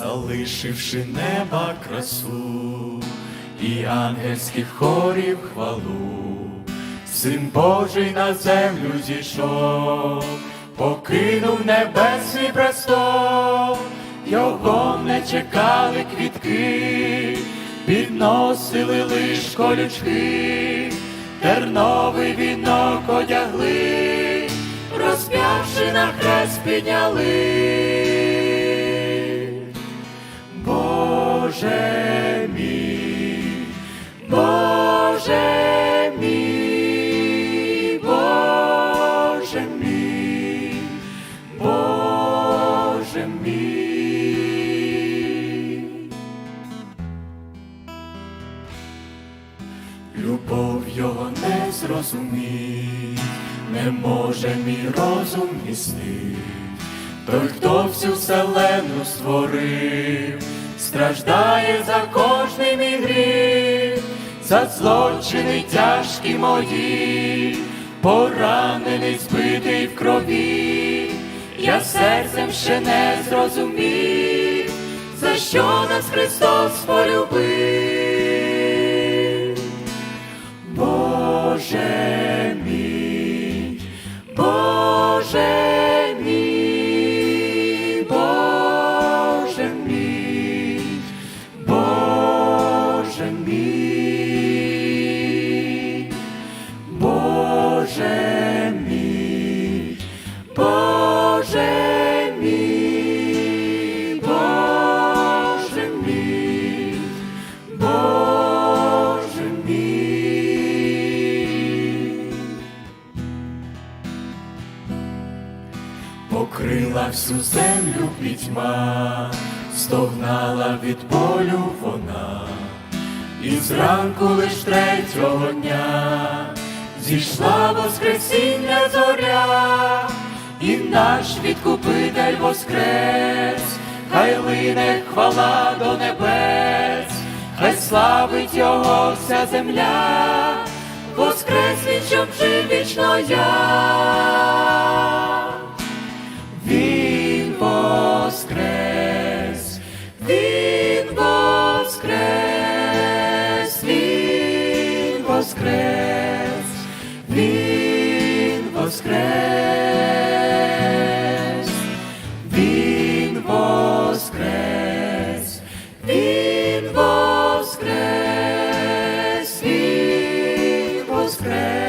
залишивши неба красу і ангельських хорів хвалу, Син Божий на землю зійшов, покинув небесний престол, його не чекали квітки, підносили лиш колючки, терновий вінок одягли, розп'явши на хрест підняли. Боже мій, Боже мій, Боже мій, Боже мій. Любов його не зрозуміть, не може мій розум містить. Той, хто всю вселену створив, страждає за кожний мій гріх, за злочини тяжкі мої, поранений, збитий в крові, я серцем ще не зрозумів, за що нас Христос полюбив. Боже мій, Боже покрила всю землю пітьма, стогнала від болю вона, і зранку лиш третього дня зійшла воскресіння зоря, і наш відкупитель воскрес, хай лине хвала до небес, хай славить його вся земля, воскрес він, щоб жив вічно я. Воскрес, він воскрес, він воскрес, він воскрес, він воскрес.